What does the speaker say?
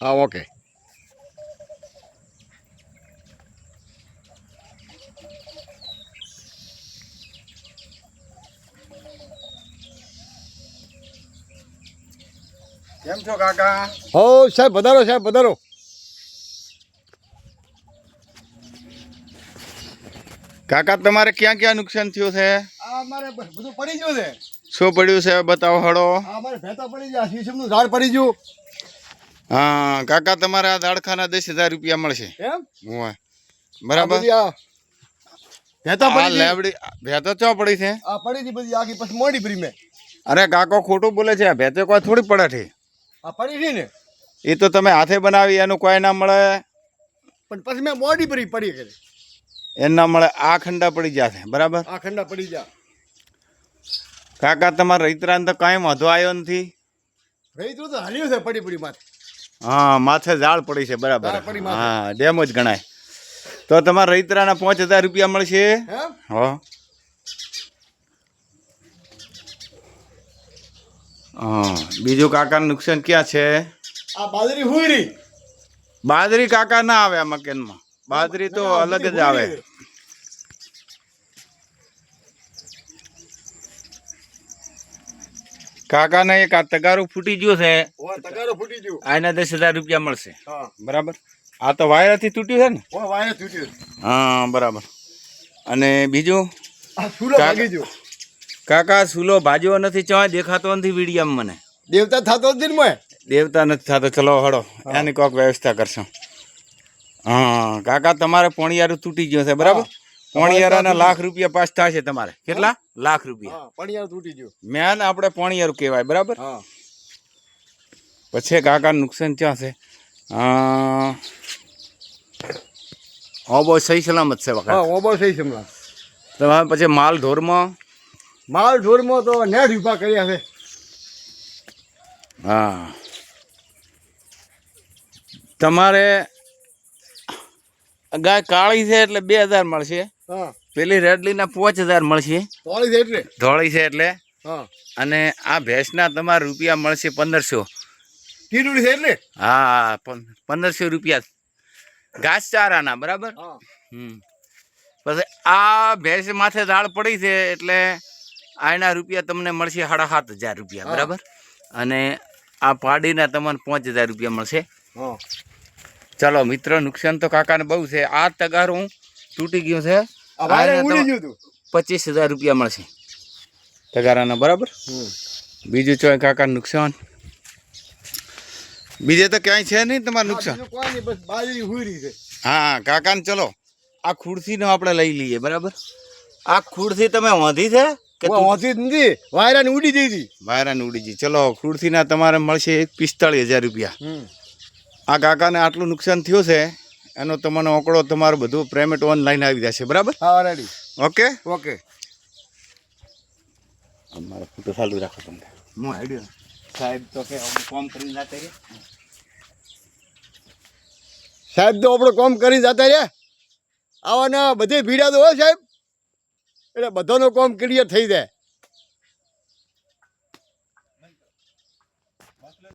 હા ઓકે કેમ છો કાકા? હો સાહેબ વધારો સાહેબ વધારો. કાકા તમારે ક્યાં ક્યાં નુકસાન થયું છે? અમારે બધું પડી ગયું છે. શું પડ્યું છે બતાવો હળો. આ અમારે ભેતા પડી ગયા શીશમનું ઝાડ પડી ગયું. હા કાકા તમારે આ દાડખાના દસ હજાર રૂપિયા મળશે. એમ? બરાબર? ભેતા પડી ભેતો ચો પડી છે? આ પડી ગઈ બધી આખી પછી મોડી પડી મેં. અરે કાકો ખોટું બોલે છે. ભેતે કોઈ થોડી પડે છે. આ પડી ગઈ ને? એ તો તમે હાથે બનાવી એનું કોઈ ના મળે. પણ પછી મેં મોડી પડી પડી ગઈ. એ ના મળે. આ ખંડા પડી જશે બરાબર? આ ખંડા પડી જા કાકા તમારા રૈતરાને તો કાંઈ વાંધો આવ્યો નથી. રહી તો તો હાલ્યું છે પડી પડી માથે. હા માથે ઝાડ પડી છે બરાબર. હા ડેમ જ ગણાય. તો તમારા રૈતરાના પાંચ હજાર રૂપિયા મળશે? હા? હા. બીજું કાકાનું નુકસાન ક્યાં છે? આ બાજરી હુઈ બાજરી કાકા ના આવે આ મકેનમાં. બાજરી તો અલગ જ આવે હુઈ રહી. કાકાને એક આ તગારો ફૂટી ગયું છે. તગારો ફૂટી ગયો. આના દસ હજાર રૂપિયા મળશે. હા. બરાબર? આ તો વાયરથી તૂટ્યું છે ને? વાયર તૂટ્યું. હા બરાબર. અને બીજું? કાકા- સુલો ભાજ્યો નથી ચા દેખાતો નથી વિડીયામાં મને? દેવતા થતો જ નહીં દેવતા નથી થતો ચલો હળો એની કોઈક વ્યવસ્થા કરશો. હા કાકા તમારે પોણિયારું તૂટી ગયું છે બરાબર? પોણિયારાના લાખ રૂપિયા પાસ થશે તમારે. કેટલા? લાખ રૂપિયા. પણિયાર તૂટી ગયો. મેન આપણે પોણિયારું કહેવાય બરાબર? પછી કાકા નુકસાન ક્યાં છે? ઓબો સહી સલામત છે વખત. ઓબો સહી સલામત. તમારે પછી માલ ઢોરમાં માલ ઢોરમાં તો નેટ ઊભા કર્યા છે. હા. તમારે ગાય કાળી છે એટલે બે હજાર મળશે. પેલી રેડલીના પાંચ હજાર મળશે. તોળી છે એટલે? ધોળી છે એટલે? અને આ ભેંસના તમારે રૂપિયા મળશે પંદરસો. કીડુડી છે એટલે? હા પંદરસો રૂપિયા. ઘાસચારાના બરાબર? હા. હમ. પછી આ ભેંસ માથે દાળ પડી છે એટલે આના રૂપિયા તમને મળશે સાડા સાત હજાર રૂપિયા બરાબર? અને આ પાડીના તમને પાંચ હજાર રૂપિયા મળશે. હા. ચલો મિત્ર નુકસાન તો કાકાને બહુ છે. આ તગારું તૂટી ગયું છે. પચીસ હજાર રૂપિયા મળશે. તગારાના બરાબર? બીજું ચોય કાકા નુકસાન? બીજે તો ક્યાંય છે નહીં તમારું નુકસાન. હા કાકાને ચલો આ ખુરશીનો આપણે લઈ લઈએ બરાબર? આ ખુરશી તમે વાંધી છે કે હોતી જ નથી વાયરાને ઉડી જઈ વાયરાને ઉડી જઈ ચલો ખુરશીના તમારે મળશે પિસ્તાળીસ હજાર રૂપિયા. આ કાકાને આટલું નુકસાન થયું છે એનો તમને ઓકળો તમારું બધું પેમેન્ટ ઓનલાઈન આવી જશે બરાબર? હા રેડી ઓકે? ઓકે. મારો ફોટો ચાલુ રાખો તમને હું આઈડિયો સાહેબ તો કે કોમ કરીને જાતે રે. સાહેબ તો આપણો કોમ કરી જતા રે. આવાના બધે ભીડા તો હોય સાહેબ. એટલે બધાનો કોમ ક્લિયર થઈ જાય.